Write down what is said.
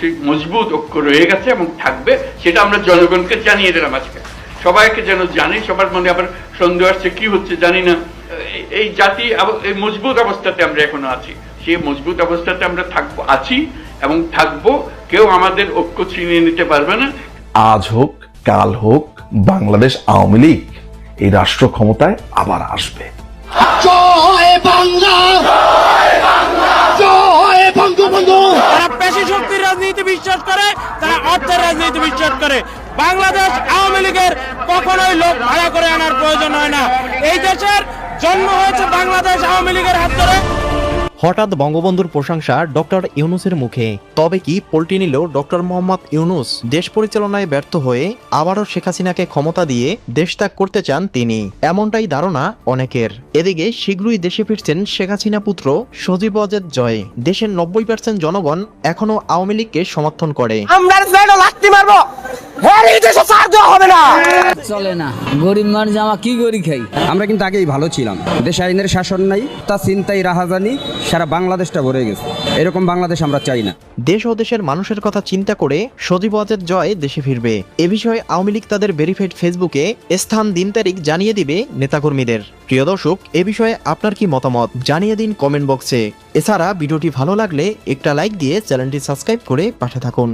সেই মজবুত ঐক্য রয়ে গেছে এবং থাকবে সেটা আমরা জনগণকে জানিয়ে দিলাম আজকে। সবাইকে যেন জানি সবার মনে আবার সন্দেহ আসছে কি হচ্ছে জানি না। এই- জাতি এই মজবুত অবস্থাতে আমরা এখনও আছি। সেই মজবুত অবস্থাতে আমরা থাকব আছি এবং থাকব। কেউ আমাদের ঐক্য ছিনিয়ে নিতে পারবে না। আজ হোক কাল হোক বাংলাদেশ আওয়ামী লীগ এই রাষ্ট্র ক্ষমতায় আবার আসবে। জয় বাংলা! বিশ্বাস করে, তারা অর্থের রাজনীতি বিশ্বাস করে। বাংলাদেশ আওয়ামী লীগের কখনোই লোক ভাড়া করে আনার প্রয়োজন হয় না। এই দেশের জন্ম হয়েছে বাংলাদেশ আওয়ামী লীগের হাত। হঠাৎ বঙ্গবন্ধুর প্রশংসা ডক্টর ইউনুসের মুখে। তবে কি পল্টি নিল ডক্টর মোহাম্মদ ইউনুস দেশ পরিচালনায় ব্যর্থ হয়ে আবারও শেখ হাসিনাকে ক্ষমতা দিয়ে দেশ ত্যাগ করতে চান তিনি। এমনটাই ধারণা অনেকের। এদিকে শীঘ্রই দেশে ফিরছেন শেখ হাসিনা পুত্র সজীব অজেদ জয়। দেশের নব্বই পার্সেন্ট জনগণ এখনও আওয়ামী লীগকে সমর্থন করে। আমরা এই দেশে হবে না। চলে না। গরিব মানুষ আমা কি করি খাই? আমরা কিন্তু আগেই ভালো ছিলাম। দেশে আইনের শাসন নাই তা চিন্তাই রাহাজানি সারা বাংলাদেশটা ভরে গেছে। এরকম বাংলাদেশ আমরা চাই না। দেশ ও দেশের মানুষের কথা চিন্তা করে সজীব জয় দেশে ফিরবে। এ বিষয়ে আওয়ামী লীগ তাদের ভেরিফাইড ফেসবুকে স্থান দিন তারিখ জানিয়ে দিবে নেতাকর্মীদের। প্রিয় দর্শক এ বিষয়ে আপনার কি মতামত? জানিয়ে দিন কমেন্ট বক্সে এছাড়া ভিডিওটি ভালো লাগলে একটা লাইক দিয়ে চ্যানেলটি সাবস্ক্রাইব করে পাশে থাকুন।